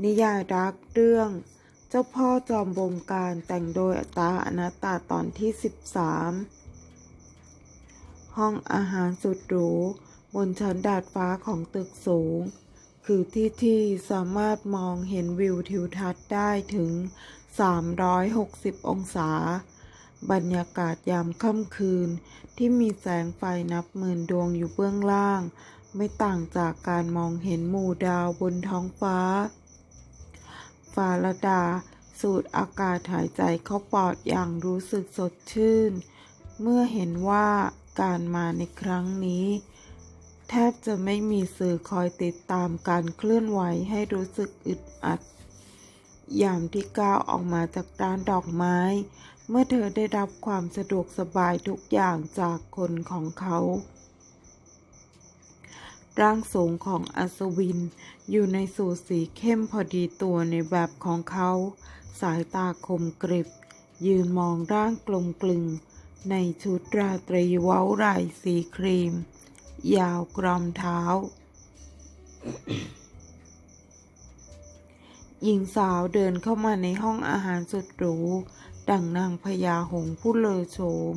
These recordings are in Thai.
นิยายรักเรื่อง เจ้าพ่อจอมบงการแต่งโดยตาอนัตตาตอนที่ 13 ห้องอาหารสุดหรูบนชั้นดาดฟ้าของตึกสูง คือที่ที่สามารถมองเห็นวิวทิวทัศน์ได้ถึง 360 องศา บรรยากาศยามค่ำคืนที่มีแสงไฟนับหมื่นดวงอยู่เบื้องล่าง ไม่ต่างจากการมองเห็นหมู่ดาวบนท้องฟ้า ฟาลดา สูดอากาศหายใจเข้าปอดอย่างรู้สึกสดชื่น เมื่อเห็นว่าการมาในครั้งนี้ แทบจะไม่มีสื่อคอยติดตามการเคลื่อนไหวให้รู้สึกอึดอัด ยามที่ก้าวออกมาจากร้านดอกไม้ เมื่อเธอได้รับความสะดวกสบายทุกอย่างจากคนของเขา ร่างสูงของอัศวิน อยู่ในสูทสีเข้มพอดีตัวในแบบของเขา สายตาคมกริบ ยืนมองร่างกลมกลึง ในชุดราตรีเว้าไหร่สีครีม ยาวกรอมเท้า หญิงสาวเดินเข้ามาในห้องอาหารสุดหรู ดังนางพญาหงผู้เลอโฉม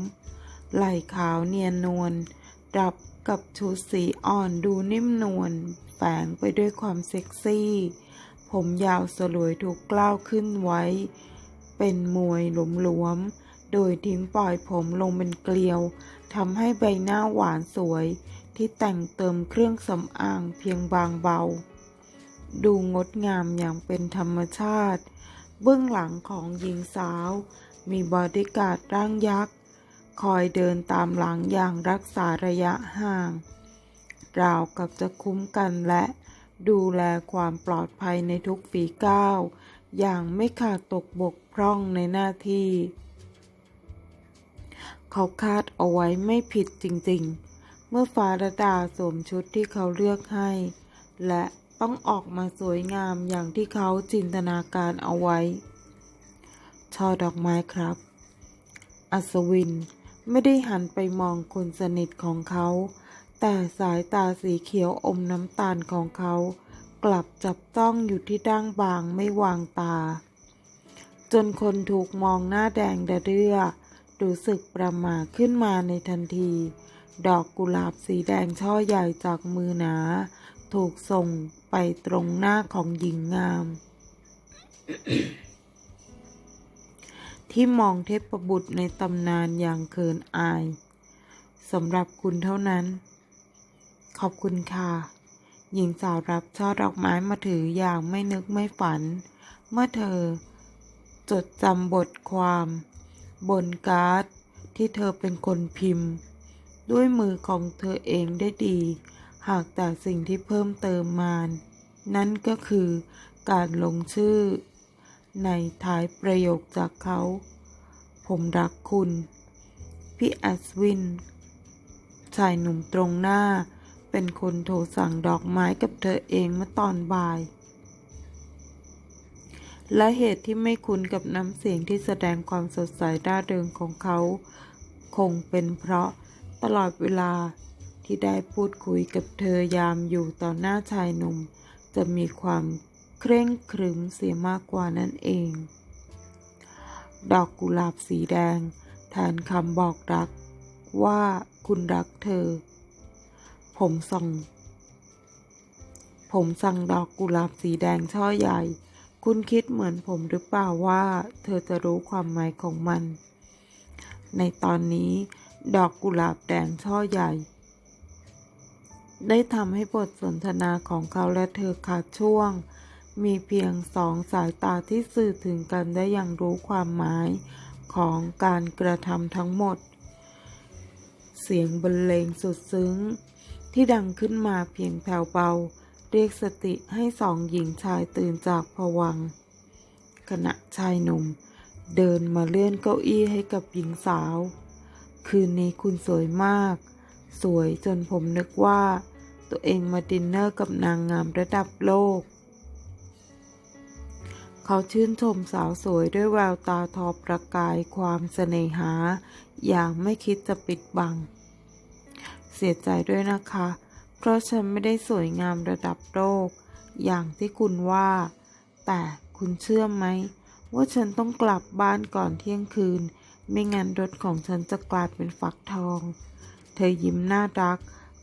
ไหล่ขาวเนียนนวลรับ กับชุดสีอ่อนดูนิ่มนวลแฝงไปด้วยความเซ็กซี่ ผมยาวสลวยถูกกล้าวขึ้นไว้ เป็นมวยหลวมๆ โดยทิ้งปล่อยผมลงเป็นเกลียวทำให้ใบหน้าหวานสวย ที่แต่งเติมเครื่องสำอางเพียงบางเบา ดูงดงามอย่างเป็นธรรมชาติ เบื้องหลังของหญิงสาว มีบอดี้การ์ดร่างยักษ์ คอยเดินตามหลังอย่างรักษาระยะห่าง ราวกับจะคุ้มกันและดูแลความปลอดภัยในทุกฝีก้าว อย่างไม่ขาดตกบกพร่องในหน้าที่ เขาคาดเอาไว้ไม่ผิดจริงๆ เมื่อฟาราดาสวมชุดที่เขาเลือกให้ และต้องออกมาสวยงามอย่างที่เขาจินตนาการเอาไว้ ช่อดอกไม้ครับ อัศวิน ไม่ได้หันไปมองคนสนิทของเขา แต่สายตาสีเขียวอมน้ำตาลของเขา กลับจับต้องอยู่ที่ดั้งบางไม่วางตา จนคนถูกมองหน้าแดงดะเรื่อรู้สึกประหม่าขึ้นมาในทันที ดอกกุหลาบสีแดงช่อใหญ่จากมือหนา ถูกส่งไปตรงหน้าของหญิงงาม ที่มองเทพประบุตรในตำนานอย่างเขินอายสำหรับคุณเท่านั้น ขอบคุณค่ะ หญิงสาวรับช่อดอกไม้มาถืออย่างไม่นึกไม่ฝัน เมื่อเธอ จดจำบทความ บนการ์ดที่เธอเป็นคนพิมพ์ ด้วยมือของเธอเองได้ดี หากแต่สิ่งที่เพิ่มเติมมานั่นก็คือการลงชื่อ ในท้ายประโยคจากเขา ผมรักคุณ พี่แอสวิน ชายหนุ่มตรงหน้า เป็นคนโทรสั่งดอกไม้กับเธอเองเมื่อตอนบ่าย และเหตุที่ไม่คุ้นกับน้ำเสียงที่แสดงความสดใสร่าเริงของเขา คงเป็นเพราะตลอดเวลาที่ได้พูดคุยกับเธอยามอยู่ต่อหน้าชายหนุ่ม จะมีความ เคร่งครึมเสียมากกว่านั่นเอง ดอกกุหลาบสีแดง แทนคำบอกรัก ว่าคุณรักเธอ ผมส่งผมสั่งดอกกุหลาบสีแดงช่อใหญ่ คุณคิดเหมือนผมหรือเปล่าว่า เธอจะรู้ความหมายของมัน ในตอนนี้ ดอกกุหลาบแดงช่อใหญ่ ได้ทำให้บทสนทนาของเขาและเธอขาดช่วง มีเพียงสองสายตาที่สื่อถึงกันได้อย่างรู้ความหมายของการกระทำทั้งหมด เสียงบรรเลงสุดซึ้ง ที่ดังขึ้นมาเพียงแผ่วเบา เรียกสติให้สองหญิงชายตื่นจากผวัง ขณะชายหนุ่ม เดินมาเลื่อนเก้าอี้ให้กับหญิงสาว คืนนี้คุณสวยมาก สวยจนผมนึกว่า ตัวเองมาดินเนอร์กับนางงามระดับโลก เขาชื่นชมสาวสวยด้วยแววตาทอประกายความเสน่หา อย่างไม่คิดจะปิดบัง เสียใจด้วยนะคะ เพราะฉันไม่ได้สวยงามระดับโลก อย่างที่คุณว่า แต่คุณเชื่อไหม ว่าฉันต้องกลับบ้านก่อนเที่ยงคืน ไม่งั้นรถของฉันจะกลายเป็นฝักทอง เธอยิ้มน่ารัก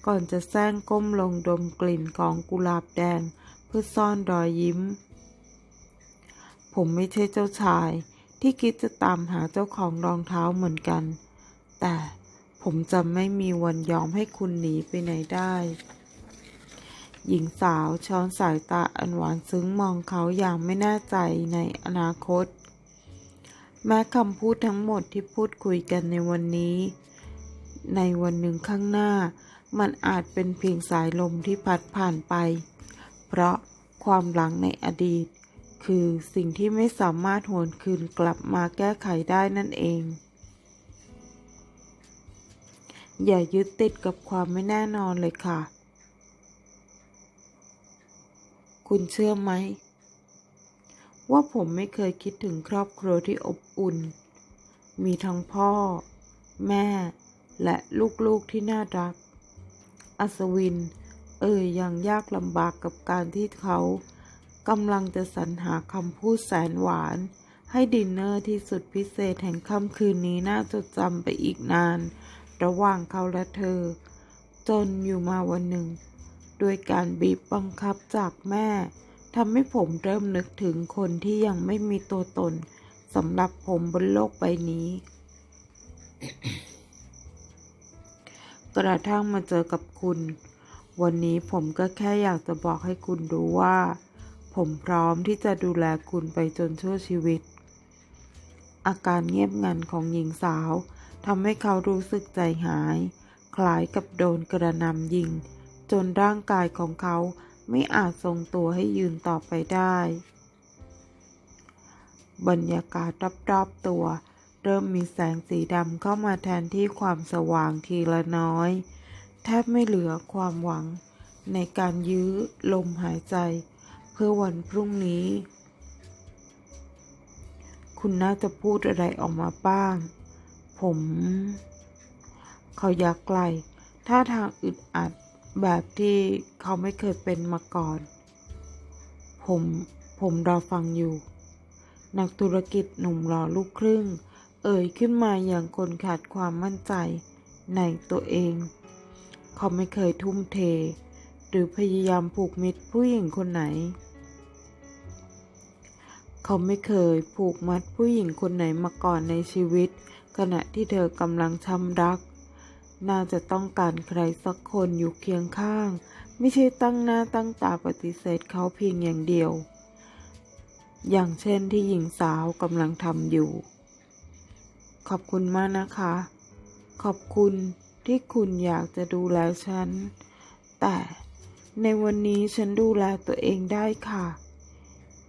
ก่อนจะแซงก้มลงดมกลิ่นของกุหลาบแดง เพื่อซ่อนรอยยิ้ม ผมไม่ใช่เจ้าชาย ที่คิดจะตามหาเจ้าของรองเท้าเหมือนกัน แต่ผมจะไม่มีวันยอมให้คุณหนีไปไหนได้ หญิงสาวช้อนสายตาอันหวานซึ้งมองเขาอย่างไม่แน่ใจในอนาคต แม้คำพูดทั้งหมดที่พูดคุยกันในวันนี้ ในวันหนึ่งข้างหน้า มันอาจเป็นเพียงสายลมที่พัดผ่านไป เพราะความหลังในอดีต คือสิ่งที่ไม่สามารถหวนคืนกลับมาแก้ไขได้นั่นเอง อย่ายึดติดกับความไม่แน่นอนเลยค่ะ คุณเชื่อไหม ว่าผมไม่เคยคิดถึงครอบครัวที่อบอุ่น มีทั้งพ่อ แม่ และลูกๆที่น่ารัก อัศวิน เอ่ยอย่างยากลำบากกับการที่เขา กำลังจะสรรหาคำพูดแสนหวาน ให้ดินเนอร์ที่สุดพิเศษแห่งค่ำคืนนี้น่าจดจำไปอีกนาน ระหว่างเขาและเธอ จนอยู่มาวันหนึ่ง โดยการบีบบังคับจากแม่ทำให้ผมเริ่มนึกถึงคนที่ยังไม่มีตัวตนสำหรับผมบนโลกใบนี้ กระทั่งมาเจอกับคุณ วันนี้ผมก็แค่อยากจะบอกให้คุณรู้ว่า ผมพร้อมที่จะดูแลคุณไปจนชั่วชีวิต อาการเงียบงันของหญิงสาวทำให้เขารู้สึกใจหาย คล้ายกับโดนกระหนำยิง จนร่างกายของเขาไม่อาจทรงตัวให้ยืนต่อไปได้ บรรยากาศรอบๆตัว เริ่มมีแสงสีดำเข้ามาแทนที่ความสว่างทีละน้อย แทบไม่เหลือความหวังในการยื้อลมหายใจ เพื่อวันพรุ่งนี้ คุณน่าจะพูดอะไรออกมาบ้าง ผม เขายักไหลท่าทางอึดอัดแบบที่เขาไม่เคยเป็นมาก่อน ผม ผมรอฟังอยู่ นักธุรกิจหนุ่มหล่อลูกครึ่ง เอ่ยขึ้นมาอย่างคนขาดความมั่นใจในตัวเอง เขาไม่เคยทุ่มเท หรือพยายามผูกมิตรผู้หญิงคนไหน เขาไม่เคยผูกมัดผู้หญิงคนไหนมาก่อนในชีวิต ขณะที่เธอกำลังช้ำรัก น่าจะต้องการใครสักคนอยู่เคียงข้าง ไม่ใช่ตั้งหน้าตั้งตาปฏิเสธเขาเพียงอย่างเดียว อย่างเช่นที่หญิงสาวกำลังทำอยู่ ขอบคุณมากนะคะ ขอบคุณที่คุณอยากจะดูแลฉัน แต่ ในวันนี้ฉันดูแลตัวเองได้ค่ะ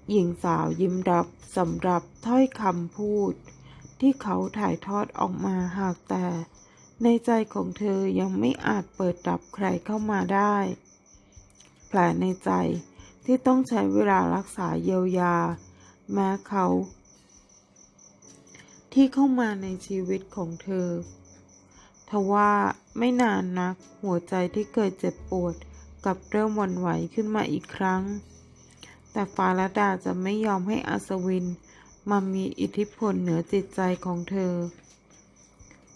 หญิงสาวยิ้มรับสำหรับถ้อยคำพูด ที่เขาถ่ายทอดออกมาหากแต่ ในใจของเธอยังไม่อาจเปิดรับใครเข้ามาได้ แผลในใจที่ต้องใช้เวลารักษาเยียวยา แม้เขา ที่เข้ามาในชีวิตของเธอทว่าไม่นานนักหัวใจที่เคยเจ็บปวด กลับเริ่มหวั่นไหวขึ้นมาอีกครั้ง แต่ฟาลดาจะไม่ยอมให้อัศวินมามีอิทธิพลเหนือจิตใจของเธอ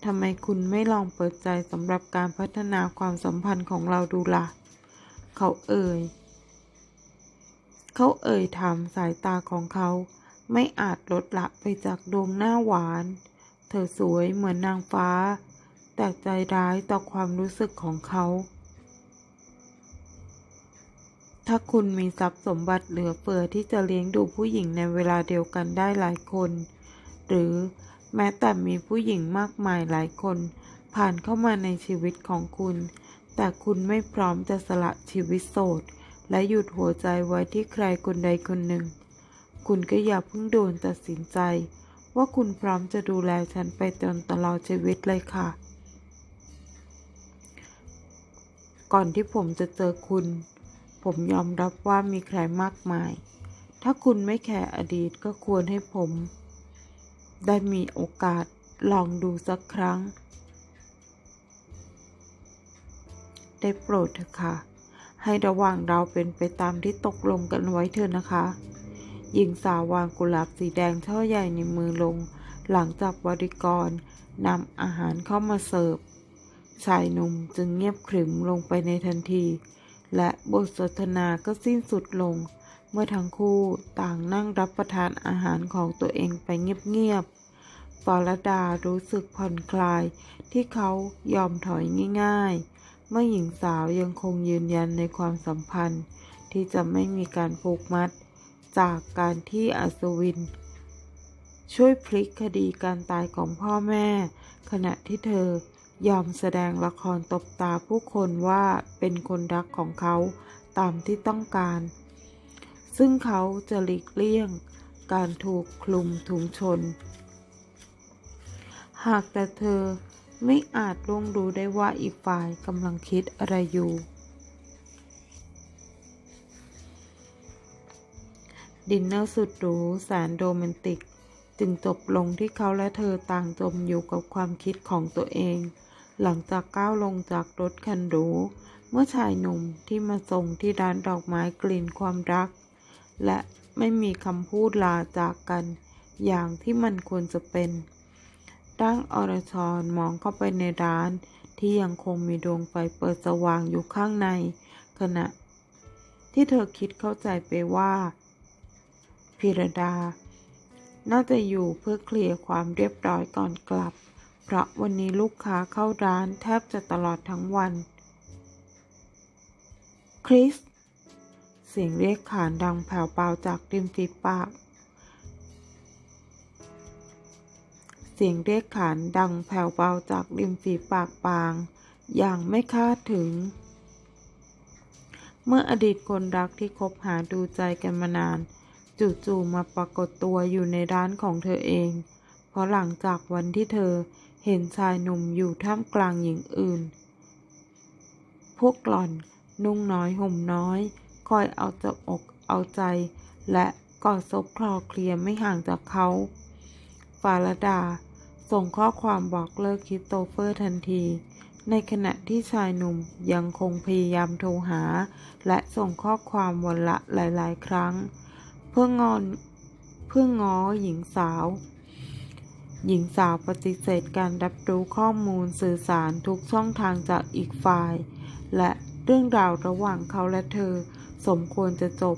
ทำไมคุณไม่ลองเปิดใจสำหรับการพัฒนาความสัมพันธ์ของเราดูละ่ะ เขาเอ่ย เขาเอ่ยถามสายตาของเขาไม่อาจลดละไปจากดวงหน้าหวาน เธอสวยเหมือนนางฟ้า แต่ใจร้ายต่อความรู้สึกของเขา ถ้าคุณมีทรัพย์สมบัติเหลือเฟือที่จะเลี้ยงดูผู้หญิงในเวลาเดียวกันได้หลายคน หรือแม้แต่มีผู้หญิงมากมายหลายคน ผ่านเข้ามาในชีวิตของคุณ แต่คุณไม่พร้อมจะสละชีวิตโสด และหยุดหัวใจไว้ที่ใครคนใดคนหนึ่ง คุณก็อย่าเพิ่งโดนตัดสินใจ ว่าคุณพร้อมจะดูแลฉันไปจนตลอดชีวิตเลยค่ะ ก่อนที่ผมจะเจอคุณ ผมยอมรับว่ามีใครมากมาย ถ้าคุณไม่แคร์อดีตก็ควรให้ผม ได้มีโอกาสลองดูสักครั้ง ได้โปรดเถอะค่ะ ให้ระหว่างเราเป็นไปตามที่ตกลงกันไว้เถอะนะคะหญิงสาววางกุหลาบสีแดงช่อใหญ่ในมือลง หลังจากบริกรนำอาหารเข้ามาเสิร์ฟชายหนุ่มจึงเงียบขรึมลงไปในทันที และบทสนทนาก็สิ้นสุดลง เมื่อทั้งคู่ต่างนั่งรับประทานอาหารของตัวเองไปเงียบๆฟารดารู้สึกผ่อนคลายที่เขายอมถอยง่าย ๆ เมื่อหญิงสาวยังคงยืนยันในความสัมพันธ์ ที่จะไม่มีการผูกมัด จากการที่อัศวิน ช่วยพลิกคดีการตายของพ่อแม่ ขณะที่เธอ ยอมแสดงละครตบตาผู้คนว่าเป็นคนรักของเขาตามที่ต้องการ ซึ่งเขาจะหลีกเลี่ยงการถูกคลุมถุงชน หากแต่เธอไม่อาจล่วงรู้ได้ว่าอีกฝ่ายกำลังคิดอะไรอยู่ ดินเนอร์สุดหรูแสนโรแมนติก จึงจบลงที่เขาและเธอต่างจมอยู่กับความคิดของตัวเอง หลังจากก้าวลงจากรถคันหรู เมื่อชายหนุ่มที่มาส่งที่ร้านดอกไม้กลิ่นความรัก และไม่มีคำพูดลาจากกัน อย่างที่มันควรจะเป็นดั้งอรชรมองเข้าไปในร้าน ที่ยังคงมีดวงไฟเปิดสว่างอยู่ข้างใน ขณะ ที่เธอคิดเข้าใจไปว่าพิรดา น่าจะอยู่เพื่อเคลียร์ความเรียบร้อยก่อนกลับ เพราะวันนี้ลูกค้าเข้าร้านแทบจะตลอดทั้งวัน คริส เสียงเรียกขานดังแผ่วเบาจากริมฝีปาก เสียงเรียกขานดังแผ่วเบาจากริมฝีปากปาง อย่างไม่คาดถึง เมื่ออดีตคนรักที่คบหาดูใจกันมานานจู่ๆมาปรากฏตัวอยู่ในร้านของเธอเอง เพราะหลังจากวันที่เธอ เห็นชายหนุ่มอยู่ท่ามกลางหญิงอื่น พวกหล่อนนุ่งน้อยห่มน้อย คอยเอาจะอกเอาใจ และกอดซบคลอเคลียไม่ห่างจากเขาฟาลดา ส่งข้อความบอกเลิกคิสโตเฟอร์ทันที ในขณะที่ชายหนุ่มยังคงพยายามโทรหา และส่งข้อความวันละหลาย ๆ ครั้ง เพื่องอนเพื่องอหญิงสาว หญิงสาวปฏิเสธการรับรู้ข้อมูลสื่อสารทุกช่องทางจากอีกฝ่าย และเรื่องราวระหว่างเขาและเธอ สมควรจะจบ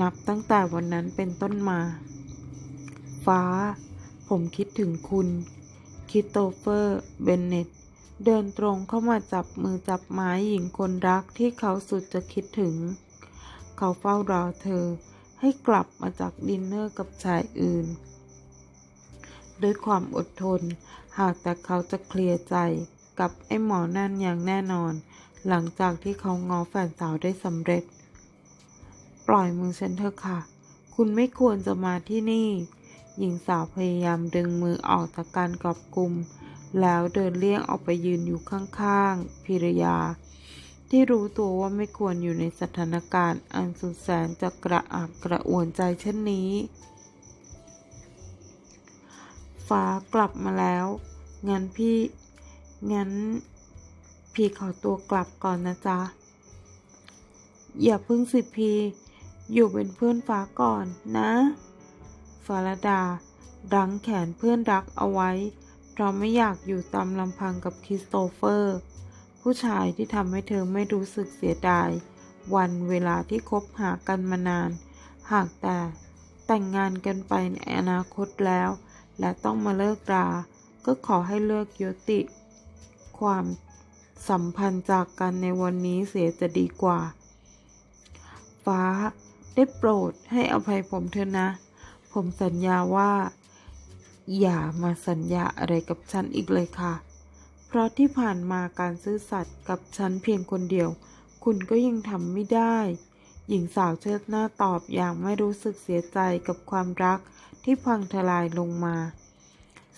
นับตั้งแต่วันนั้นเป็นต้นมา ฟ้า ผมคิดถึงคุณคิโตเฟอร์ เบนเนตเดินตรงเข้ามาจับมือจับไม้หญิงคนรักที่เขาสุดจะคิดถึง เขาเฝ้ารอเธอให้กลับมาจากดินเนอร์กับชายอื่น ด้วยความอดทน หากแต่เขาจะเคลียร์ใจกับไอ้หมอนั่นอย่างแน่นอน หลังจากที่เขาง้อแฟนสาวได้สำเร็จ ปล่อยมือฉันเถอะค่ะ คุณไม่ควรจะมาที่นี่ หญิงสาวพยายามดึงมือออกจากการกอบกลุ่มแล้วเดินเลี่ยงออกไปยืนอยู่ข้างๆพิรยา ที่รู้ตัวว่าไม่ควรอยู่ในสถานการณ์อันสุดแสนจะกระอักกระอ่วนใจเช่นนี้ ฟ้ากลับมาแล้ว งั้นพี่ งั้น พี่ขอตัวกลับก่อนนะจ๊ะ อย่าพึ่งสิพีอยู่เป็นเพื่อนฟ้าก่อนนะฟารดาดังแขนเพื่อนรักเอาไว้ เพราะไม่อยากอยู่ตามลำพังกับคริสโตเฟอร์ ผู้ชายที่ทำให้เธอไม่รู้สึกเสียดาย วันเวลาที่คบหากันมานาน หากแต่แต่งงานกันไปในอนาคตแล้ว และต้องมาเลิกรา ก็ขอให้เลิกยุติ ความสัมพันธ์จากกันในวันนี้เสียจะดีกว่า ฟ้าได้โปรดให้อภัยผมเถอะนะ ผมสัญญาว่า อย่ามาสัญญาอะไรกับฉันอีกเลยค่ะ เพราะที่ผ่านมาการซื่อสัตย์กับฉันเพียงคนเดียว คุณก็ยังทำไม่ได้ หญิงสาวเชิดหน้าตอบอย่างไม่รู้สึกเสียใจกับความรัก ที่พังทลายลงมา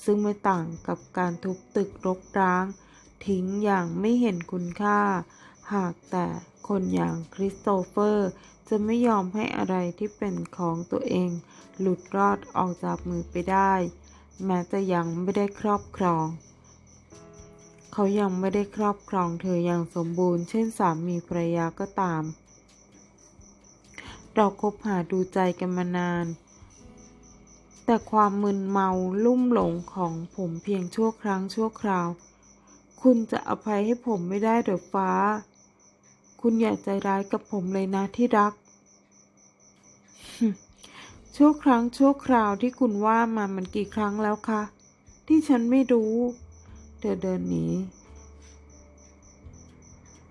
ซึ่งไม่ต่างกับการทุบตึกรกร้าง ทิ้งอย่างไม่เห็นคุณค่า หากแต่คนอย่างคริสโตเฟอร์ จะไม่ยอมให้อะไรที่เป็นของตัวเอง หลุดรอดออกจากมือไปได้ แม้จะยังไม่ได้ครอบครอง เขายังไม่ได้ครอบครองเธออย่างสมบูรณ์เช่นสามีภรรยาก็ตามเราคบหาดูใจกันมานาน แต่ความมึนเมาลุ่มหลงของผมเพียงชั่วครั้งชั่วคราว คุณจะอภัยให้ผมไม่ได้เดอฟ้า คุณอย่าใจร้ายกับผมเลยนะที่รัก ชั่วครั้งชั่วคราวที่คุณว่ามามันกี่ครั้งแล้วคะ ที่ฉันไม่รู้ เธอเดินหนี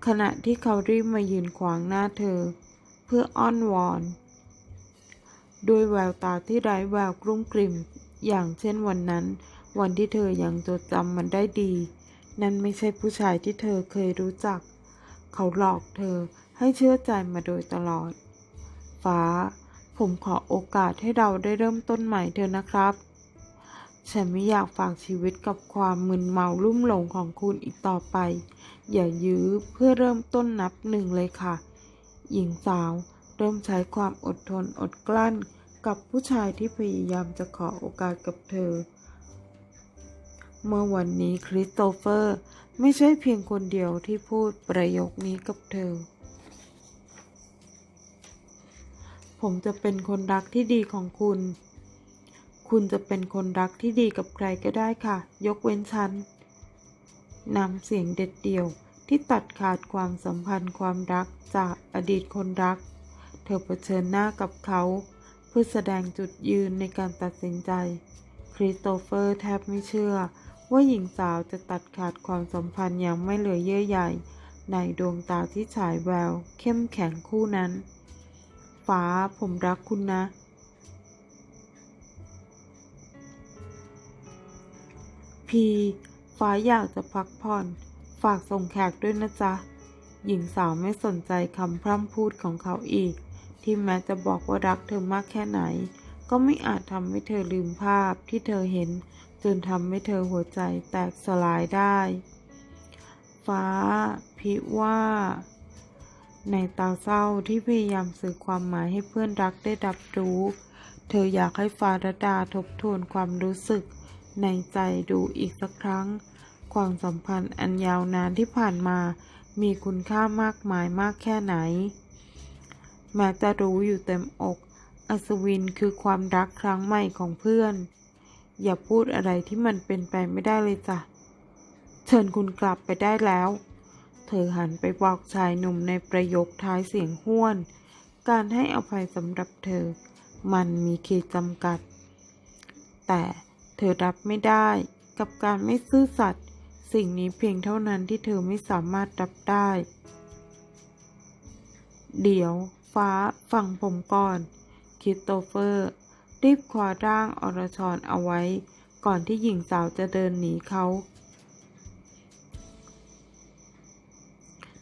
ขณะที่เขารีบมายืนขวางหน้าเธอ เพื่ออ้อนวอน ด้วยแววตาที่ไร้แววกลุ้มกลิ่ม อย่างเช่นวันนั้น วันที่เธอยังจดจำมันได้ดี นั่นไม่ใช่ผู้ชายที่เธอเคยรู้จัก เขาหลอกเธอให้เชื่อใจมาโดยตลอด ฟ้า ผมขอโอกาสให้เราได้เริ่มต้นใหม่เถอนะครับ ฉันไม่อยากฝากชีวิตกับความมึนเมาลุ่มหลงของคุณอีกต่อไป อย่ายื้อเพื่อเริ่มต้นนับหนึ่งเลยค่ะ หญิงสาวเริ่มใช้ความอดทนอดกลั้น กับผู้ชายที่พยายามจะขอโอกาสกับเธอ เมื่อวันนี้คริสโตเฟอร์ไม่ใช่เพียงคนเดียวที่พูดประโยคนี้กับเธอ ผมจะเป็นคนรักที่ดีของคุณ คุณจะเป็นคนรักที่ดีกับใครก็ได้ค่ะ ยกเว้นฉันนำเสียงเด็ดเดี่ยวที่ตัดขาดความสัมพันธ์ความรักจากอดีตคนรัก เธอเผชิญหน้ากับเขา พื่อแสดงจุดยืนในการตัดสินใจ คริสโตเฟอร์แทบไม่เชื่อ ว่าหญิงสาวจะตัดขาดความสัมพันธ์อย่างไม่เหลือเยื่อใยในดวงตาที่ฉายแวว เข้มแข็งคู่นั้น ฟ้าผมรักคุณนะพีฟ้าอยากจะพักผ่อน ฝากส่งแขกด้วยนะจ๊ะ หญิงสาวไม่สนใจคำพร่ำพูดของเขาอีก ที่แม้จะบอกว่ารักเธอมากแค่ไหน ก็ไม่อาจทำให้เธอลืมภาพที่เธอเห็น จนทำให้เธอหัวใจแตกสลายได้ ฟ้า พิว่า ในตาเศร้าที่พยายามสื่อความหมายให้เพื่อนรักได้รับรู้ เธออยากให้ฟาราดาทบทวนความรู้สึก ในใจดูอีกสักครั้ง ความสัมพันธ์อันยาวนานที่ผ่านมามีคุณค่ามากมายมากแค่ไหน แม้จะรู้อยู่เต็มอก อัศวินคือความรักครั้งใหม่ของเพื่อน อย่าพูดอะไรที่มันเป็นไปไม่ได้เลยจ้ะ เชิญคุณกลับไปได้แล้ว เธอหันไปบอกชายหนุ่มในประโยคท้ายเสียงห้วน การให้อภัยสำหรับเธอ มันมีเขตจำกัด แต่เธอรับไม่ได้กับการไม่ซื่อสัตย์สิ่งนี้เพียงเท่านั้นที่เธอไม่สามารถรับได้ เดี๋ยว ฟ้าฟังผมก่อนคริสโตเฟอร์ รีบคว้าร่างอรชรเอาไว้ ก่อนที่หญิงสาวจะเดินหนีเขา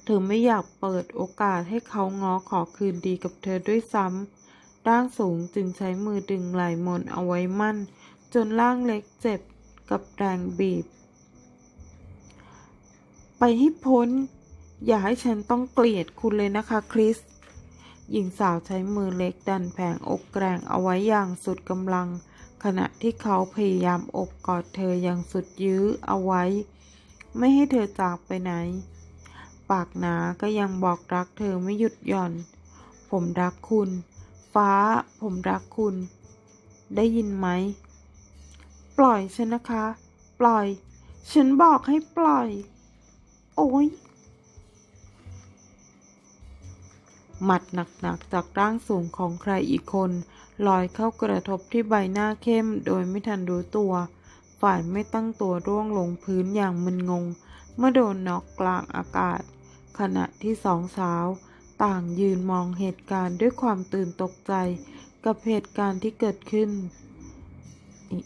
เธอไม่อยากเปิดโอกาสให้เขาง้อขอคืนดีกับเธอด้วยซ้ำ ร่างสูงจึงใช้มือดึงไหล่มนเอาไว้มั่น จนร่างเล็กเจ็บกับแรงบีบ ไปให้พ้น อย่าให้ฉันต้องเกลียดคุณเลยนะคะคริส หญิงสาวใช้มือเล็กดันแผงอกแกร่งเอาไว้อย่างสุดกำลัง ขณะที่เขาพยายามอบกอดเธออย่างสุดยื้อเอาไว้ ไม่ให้เธอจากไปไหน ปากหนาก็ยังบอกรักเธอไม่หยุดหย่อน ผมรักคุณ ฟ้า ผมรักคุณ ได้ยินไหม ปล่อยฉันนะคะ ปล่อย ฉันบอกให้ปล่อย โอ้ย หมัดหนักๆจากร่างสูงของใครอีกคน ลอยเข้ากระทบที่ใบหน้าเข้มโดยไม่ทันรู้ตัว ฝ่ายไม่ตั้งตัวร่วงลงพื้นอย่างมึนงง เมื่อโดนน็อกกลางอากาศ ขณะที่สองสาว ต่างยืนมองเหตุการณ์ด้วยความตื่นตกใจ กับเหตุการณ์ที่เกิดขึ้น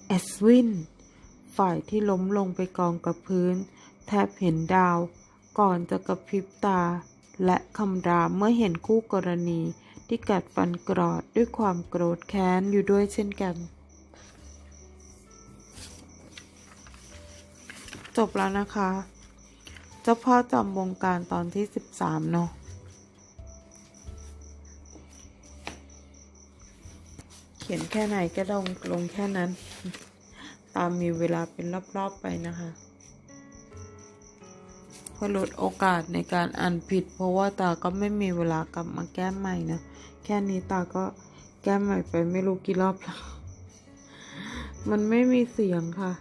เอสวิน ฝ่ายที่ล้มลงไปกองกับพื้น แทบเห็นดาว ก่อนจะกระพริบตา และคำรามเมื่อเห็นคู่กรณีที่กัดฟันกรอดด้วยความโกรธแค้นอยู่ด้วยเช่นกัน จบแล้วนะคะ เจ้าพ่อจำวงการตอนที่ 13 เนาะเขียนแค่ไหนก็ลงลงแค่นั้น ตามมีเวลาเป็นรอบ ๆ ไปนะคะ พื่อลดโอกาสในการอ่านผิด เพราะว่าตาก็ไม่มีเวลากลับมาแก้ใหม่นะ แค่นี้ตาก็แก้ใหม่ไปไม่รู้กี่รอบแล้ว มันไม่มีเสียงค่ะ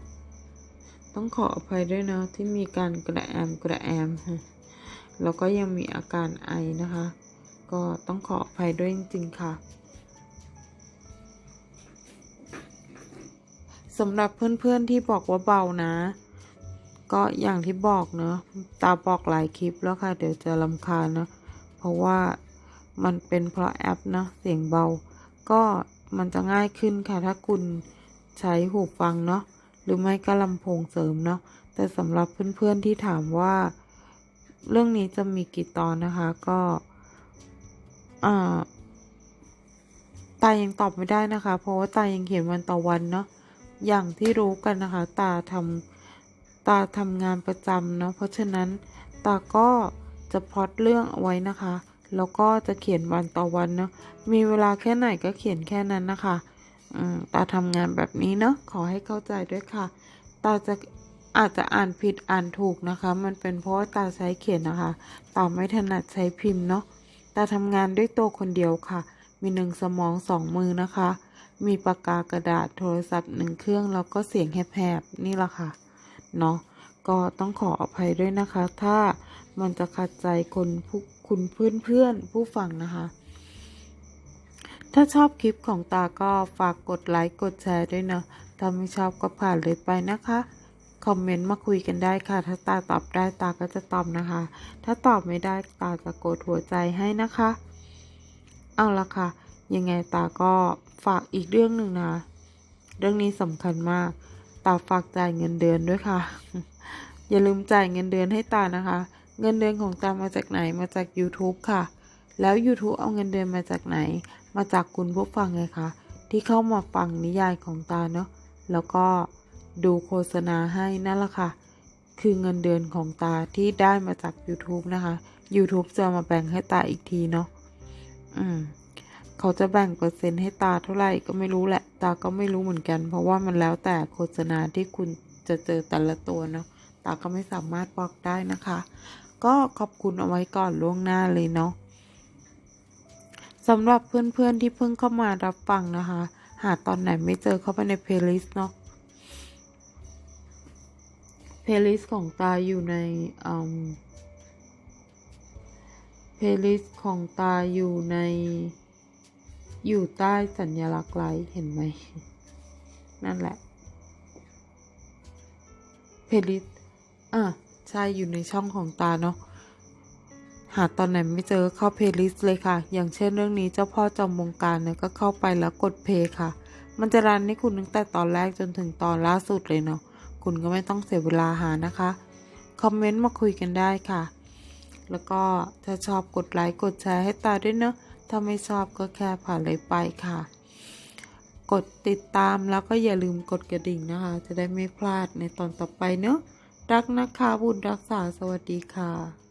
ต้องขออภัยด้วยนะที่มีการกระแอมกระแอมแล้วก็ยังมีอาการไอนะคะ ก็ต้องขออภัยด้วยจริงๆค่ะสำหรับเพื่อนๆที่บอกว่าเบานะ ก็อย่างที่บอกเนอะตาบอกหลายคลิปแล้วค่ะ เดี๋ยวจะลำคาญนะ เพราะว่ามันเป็นเพราะแอปนะเสียงเบา ก็มันจะง่ายขึ้นค่ะ ถ้าคุณใช้หูฟังเนาะหรือไม่ก็ลำโพงเสริมเนาะแต่สำหรับเพื่อนๆที่ถามว่า เรื่องนี้จะมีกี่ตอนนะคะก็อ่าตายังตอบไม่ได้นะคะ เพราะว่าตายังเขียนวันต่อวันเนาะอย่างที่รู้กันนะคะ ตาทำ ตาทำงานประจำเนาะเพราะฉะนั้นตาก็จะพอตเรื่องเอาไว้นะคะ แล้วก็จะเขียนวันต่อวันเนาะมีเวลาแค่ไหนก็เขียนแค่นั้นนะคะอืมตาทำงานแบบนี้เนาะขอให้เข้าใจด้วยค่ะ ตาจะอาจจะอ่านผิดอ่านถูกนะคะ มันเป็นเพราะตาใช้เขียนนะคะตาไม่ถนัดใช้พิมพ์เนาะตาทำงานด้วยตัวคนเดียวค่ะ มีหนึ่งสมองสองมือนะคะ มีปากกากระดาษโทรศัพท์หนึ่งเครื่องแล้วก็เสียงแหบๆนี่แหละค่ะ เนาะก็ต้องขออภัยด้วยนะคะ ถ้ามันจะขัดใจคนผู้คุณเพื่อนเพื่อนผู้ฟังนะคะ ถ้าชอบคลิปของตาก็ฝากกดไลค์กดแชร์ด้วยเนาะถ้าไม่ชอบก็ผ่านเลยไปนะคะคอมเมนต์มาคุยกันได้ค่ะ ถ้าตาตอบได้ตาก็จะตอบนะคะ ถ้าตอบไม่ได้ตาจะกดหัวใจให้นะคะ เอาละค่ะ ยังไงตาก็ฝากอีกเรื่องหนึ่งนะ เรื่องนี้สำคัญมาก ตาฝากจ่ายเงินเดือนด้วยค่ะ อย่าลืมจ่ายเงินเดือนให้ตานะคะ เงินเดือนของตามาจากไหนมาจาก YouTube ค่ะ แล้ว YouTube เอาเงินเดือนมาจากไหน มาจากคุณผู้ฟังไงคะที่เข้ามาฟังนิยายของตาเนาะแล้วก็ดูโฆษณาให้นั่นแหละค่ะ คือเงินเดือนของตาที่ได้มาจาก YouTube นะคะ YouTube จะมาแบ่งให้ตาอีกทีเนาะอืม เขาจะแบ่งเปอร์เซ็นต์ให้ตาเท่าไหร่ก็ไม่รู้แหละ ตาก็ไม่รู้เหมือนกัน เพราะว่ามันแล้วแต่โฆษณาที่คุณจะเจอแต่ละตัวเนาะ ตาก็ไม่สามารถบอกได้นะคะ ก็ขอบคุณเอาไว้ก่อนล่วงหน้าเลยเนาะสำหรับเพื่อนๆที่เพิ่งเข้ามารับฟังนะคะ หาตอนไหนไม่เจอเข้าไปในเพลย์ลิสต์เนาะ เพลย์ลิสต์ของตาอยู่ในเพลย์ลิสต์ของตาอยู่ใน อยู่ใต้สัญลักษณ์ไลค์เห็นไหม นั่นแหละ เพลย์ลิสต์อะ ใช่อยู่ในช่องของตาเนาะ หาตอนไหนไม่เจอเข้าเพลย์ลิสต์เลยค่ะ อย่างเช่นเรื่องนี้เจ้าพ่อจอมวงการเนี่ยก็เข้าไปแล้วกดเพลย์ค่ะ มันจะรันให้คุณตั้งแต่ตอนแรกจนถึงตอนล่าสุดเลยเนาะ คุณก็ไม่ต้องเสียเวลาหานะคะ คอมเมนต์มาคุยกันได้ค่ะ แล้วก็ถ้าชอบกดไลค์กดแชร์ให้ตาด้วยเนาะ ถ้าไม่ชอบก็แค่ผ่านเลยไปค่ะ กดติดตามแล้วก็อย่าลืมกดกระดิ่งนะคะ จะได้ไม่พลาดในตอนต่อไปเนาะรักนะคะบุญรักษาสวัสดีค่ะ